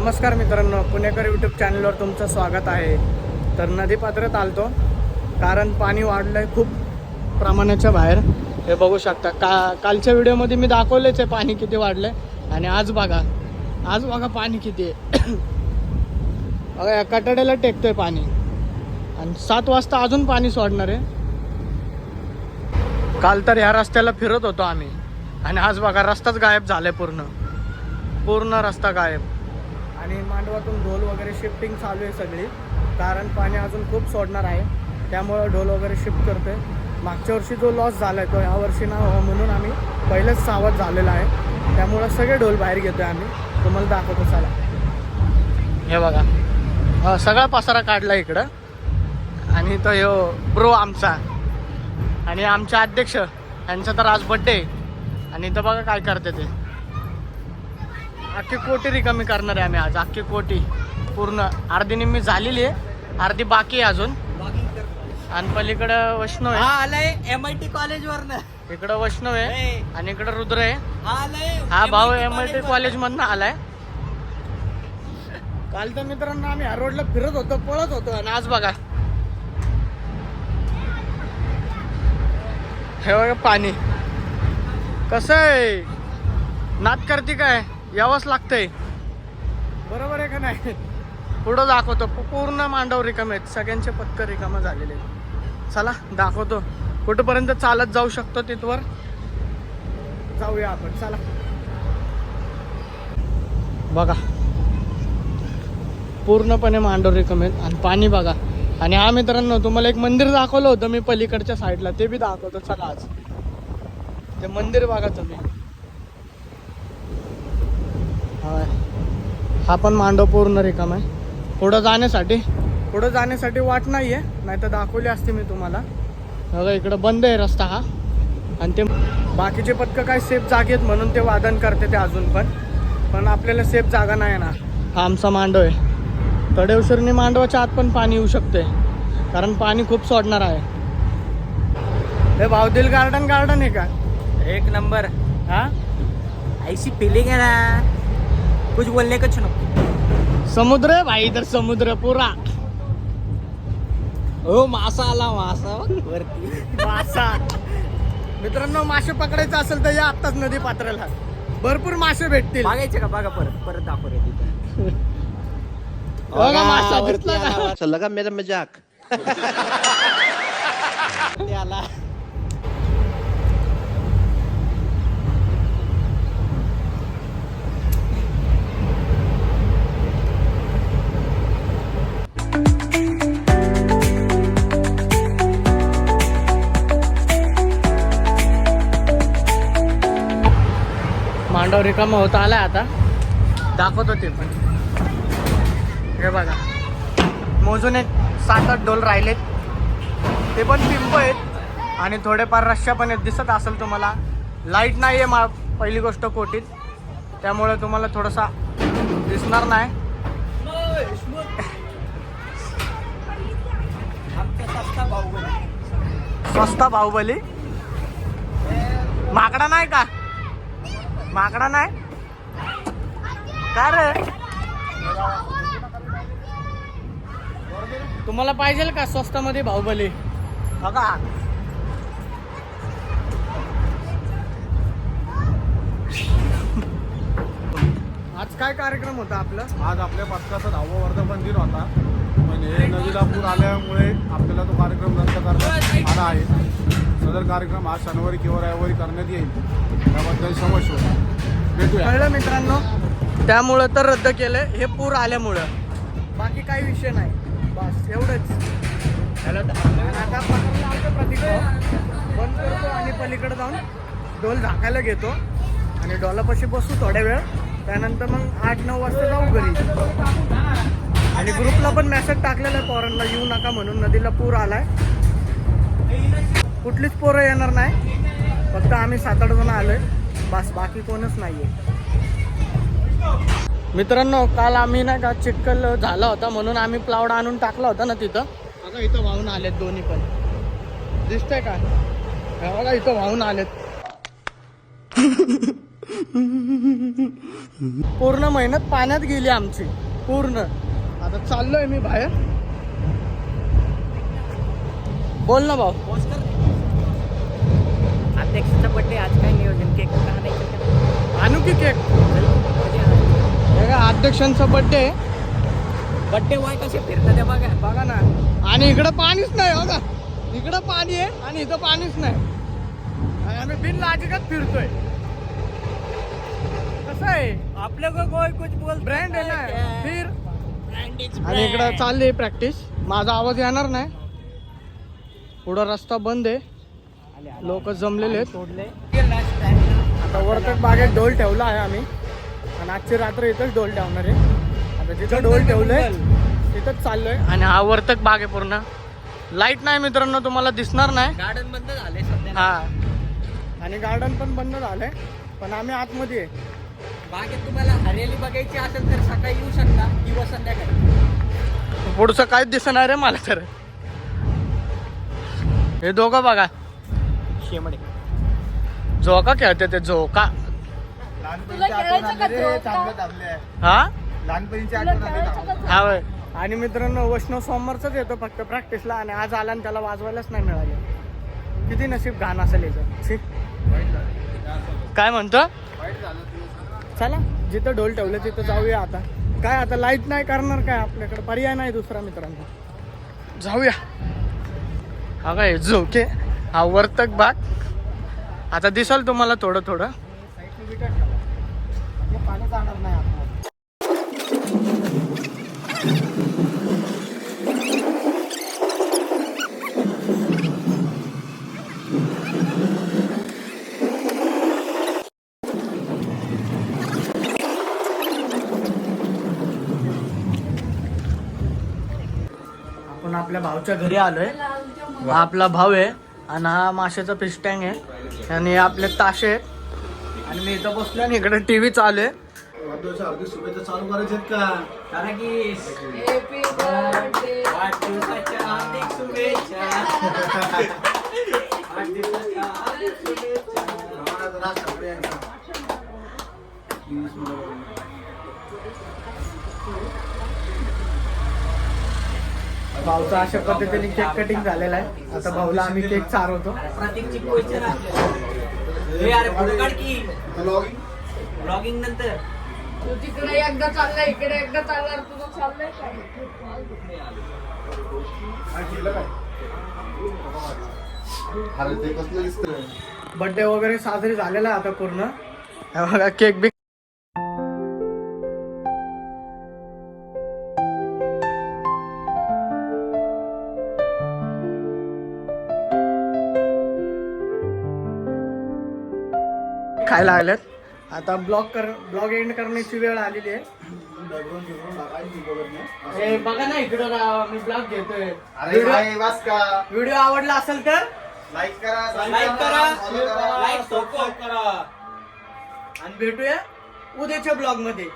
नमस्कार मित्रांनो पुणेकर यूट्यूब चॅनलवर तुमचं स्वागत आहे. तर नदीपात्रात आलतो कारण पाणी वाढलंय खूप प्रमाणाच्या बाहेर. हे बघू शकता का कालच्या व्हिडिओमध्ये मी दाखवलेच आहे पाणी किती वाढलंय. आणि आज बघा आज बघा पाणी किती आहे. बघा या कटाड्याला टेकतोय पाणी. आणि सात वाजता अजून पाणी सोडणार आहे. काल तर ह्या रस्त्याला फिरत होतो आम्ही. आणि आज बघा रस्ताच गायब झालाय पूर्ण. पूर्ण रस्ता गायब. आणि मांडवातून ढोल वगैरे शिफ्टिंग चालू आहे सगळी. कारण पाणी अजून खूप सोडणार आहे. त्यामुळं ढोल वगैरे शिफ्ट करतोय. मागच्या वर्षी जो लॉस झाला आहे तो ह्या वर्षी ना हो म्हणून आम्ही पहिलेच सावध झालेला आहे. त्यामुळं सगळे ढोल बाहेर घेतोय आम्ही. तुम्हाला दाखवतो चला. हे बघा. सगळा पसारा काढला इकडं. आणि तो ह्यो प्रो आमचा. आणि आमचे अध्यक्ष यांचा तर आज बड्डे आणि तर बघा काय करते ते. अख्खी कोटी रिकामी करणार आहे आम्ही आज. अख्खी कोटी. पूर्ण. अर्धी निम्मी झालेली आहे. अर्धी बाकी आहे अजून. आणि पलीकडं वैष्णव हा आहे आलंय एम आय टी कॉलेज वरनं. इकडं वैष्णव आहे. आणि इकडं रुद्र आहे. आलंय हा भाऊ एम आय टी कॉलेज मधनं आलाय. काल तर मित्रांनो आम्ही ह्या रोडला फिरत होतो पळत होतो आणि आज बघा. हे बघा पाणी. कसं आहे? नात करते काय? यावंच लागतंय. बरोबर आहे का नाही? पुढं दाखवतो. पूर्ण मांडव रिकामे आहेत. सगळ्यांचे पत्क रिकामं झालेले चला दाखवतो. कुठपर्यंत चालत जाऊ शकतो तिथवर? जाऊया आपण. चला. बघा. पूर्णपणे मांडव रिकामे आहेत. आणि पाणी बघा. आणि हा मित्रांनो तुम्हाला एक मंदिर दाखवलं होतं मी पलीकडच्या साईडला. ते बी दाखवतो. चला आज. ते मंदिर बघा तुम्ही. हा पण मांडव पूर्ण रिकाम आहे. पुढं जाण्यासाठी पुढं जाण्यासाठी वाट नाही आहे नाही तर दाखवली असती मी तुम्हाला. बघा इकडं बंद आहे रस्ता हा. आणि ते बाकीचे पथकं काय सेफ जागेत म्हणून ते वादन करते ते अजून पण. पण आपल्याला सेफ जागा नाही ना हा आमचा मांडव आहे. तडेवसरणी मांडवाच्या आत पण पाणी येऊ शकते कारण पाणी खूप सोडणार आहे. हे भावदिल गार्डन गार्डन आहे का? एक नंबर. हा? ऐसी फीलिंग है ना. कुछ बोलने का नको समुद्र आहे भाई इधर समुद्र पुरा। हो मासा आला मासा। वरती। मासा। मित्रांनो मासे पकडायचं असेल तर या आत्ताच नदी पात्राला. भरपूर मासे भेटतील. बघायचे का? बघा परत परत दाखव रे तिथं बघा मासा दिसला. का? लगा मेरा मजाक. आला. मांडव रिकामा होता आला आता. दाखवतो ते पण. हे बघा. मोजून एक सात आठ डोल राहिलेत. ते पण पिंप आहेत. आणि थोडेफार रश्या पण आहेत. दिसत असेल तुम्हाला. लाइट नाही आहे मा पहिली गोष्ट कोटीत त्यामुळे तुम्हाला थोडासा दिसणार नाही. स्वस्ता बाहुबली. माकडा नाही का? माकडा नाही. का रे तुम्हाला पाहिजे का स्वस्तामध्ये बाहुबली? बघा. आज काय कार्यक्रम होता आपला? आज आपल्या पथकाचा दहावा वर्धापन दिन होता हे नदीला पूर आल्यामुळे आपल्याला तो कार्यक्रम रद्द करण्यात आला आहे. सदर कार्यक्रम आज शनिवारी किंवा रविवारी करण्यात येईल. त्याबद्दल समज भेटूया कळलं मित्रांनो? त्यामुळं तर रद्द केलंय. हे पूर आल्यामुळं. बाकी काही विषय नाही. बस एवढंच. आता बंद करतो आणि पलीकडे जाऊन डोल झाकायला घेतो. आणि डोलापाशी बसू थोड्या वेळ. त्यानंतर मग आठ नऊ वाजता जाऊ घरी. आणि ग्रुपला पण मेसेज टाकलेला आहे पोरांना येऊ नका म्हणून. नदीला पूर आलाय. कुठलीच पोरं येणार नाही. फक्त आम्ही सात आठ जण आलोय. बस बाकी कोणच नाहीये. मित्रांनो काल आम्ही ना का चिक्कल झाला होता म्हणून आम्ही प्लावडा आणून टाकला होता ना तिथं. बघा इथं वाहून आलेत दोन्ही पण. दिसतंय का? बघा इथं वाहून आलेत. पूर्ण मेहनत पाण्यात गेली आमची. पूर्ण. आता चाललोय मी बाहेर. बोल ना भाऊ. अध्यक्षाचा बड्डे आज काय नियोजन? केक आणू की केक. हे अध्यक्षांचा बर्थडे बड्डे वाय कसे फिरतात ते बघा. बघा ना. आणि इकडं पाणीच नाही बघा. इकडं पाणी आहे आणि इथं पाणीच नाही. आणि आम्ही बिन लाजिकच फिरतोय. कसं आहे? आपल्या कोई कुछ बोल ब्रँड आहे ना. फिर. आणि इकडं चालली प्रॅक्टिस माझा आवाज येणार नाही. पुढं रस्ता बंद आहे. लोक जमलेले आहेत. सोडले आता वर्तक बागेत ढोल ठेवला आहे आम्ही. आणि आजची रात्र इथंच ढोल ठेवणार आहे. आता जिथं ढोल ठेवलंय तिथंच चाललोय. आणि हा वर्तक बाग आहे पूर्ण. लाइट नाही मित्रांनो तुम्हाला दिसणार नाही. गार्डन बंद झाले सध्या. हा. आणि गार्डन पण बंद झालंय पण आम्ही आतमध्ये आहे. बागेत तुम्हाला हरियाली बघायची असेल तर सकाळी येऊ शकता किंवा संध्याकाळी. पुढचं काहीच दिसणार आहे मला तर. हे दोघं बघा. शेमडे. झोका खेळते ते झोका? हा? हा होय. आणि मित्रांनो वैष्णव सोमवारचाच येतो फक्त प्रॅक्टिसला आणि आज आला आणि त्याला वाजवायलाच नाही मिळाले. किती नशीब घाण असेल याचं. काय म्हणतो? चला जिथं ढोल ठेवलं तिथं जाऊया आता. काय आता लाइट नाही करणार काय आपल्याकडे? पर्याय नाही दुसरा मित्रांनो. जाऊया. हा काय झोके. हा वर्तक बाग आता दिसल तुम्हाला थोडं थोडं? नाही आपण आपल्या भाऊच्या घरी आलोय. हा आपला भाऊ आहे. आणि हा माशाचा फिश टँक आहे. आणि आपले ताशे आहेत. आणि मी इथं बसलो आणि इकडे टीव्ही चालू आहे. शुभेच्छा. चालू का कारण की शुभेच्छा भाऊचा अशा पद्धतीने केक कटिंग झालेला आहे. आता भाऊला आम्ही केक चारवतो. प्रतीकची क्वेश्चन हे अरे पुढे काढ की. ब्लॉगिंग नंतर. तू तिकडे एकदा इकडे एकदा चालणार तुझं चाललंय काय बर्थडे वगैरे साजरी झालेला आहे आता पूर्ण. हे बघा केक बी खायला आलेत आता ब्लॉग कर ब्लॉग एंड करण्याची वेळ आलेली आहे. हे बघा ना इकडं मी ब्लॉग घेतोय. व्हिडिओ आवडला असेल तर? लाईक करा लाईक करा. लाईक सपोर्ट करा आणि भेटूया उद्याच्या ब्लॉगमध्ये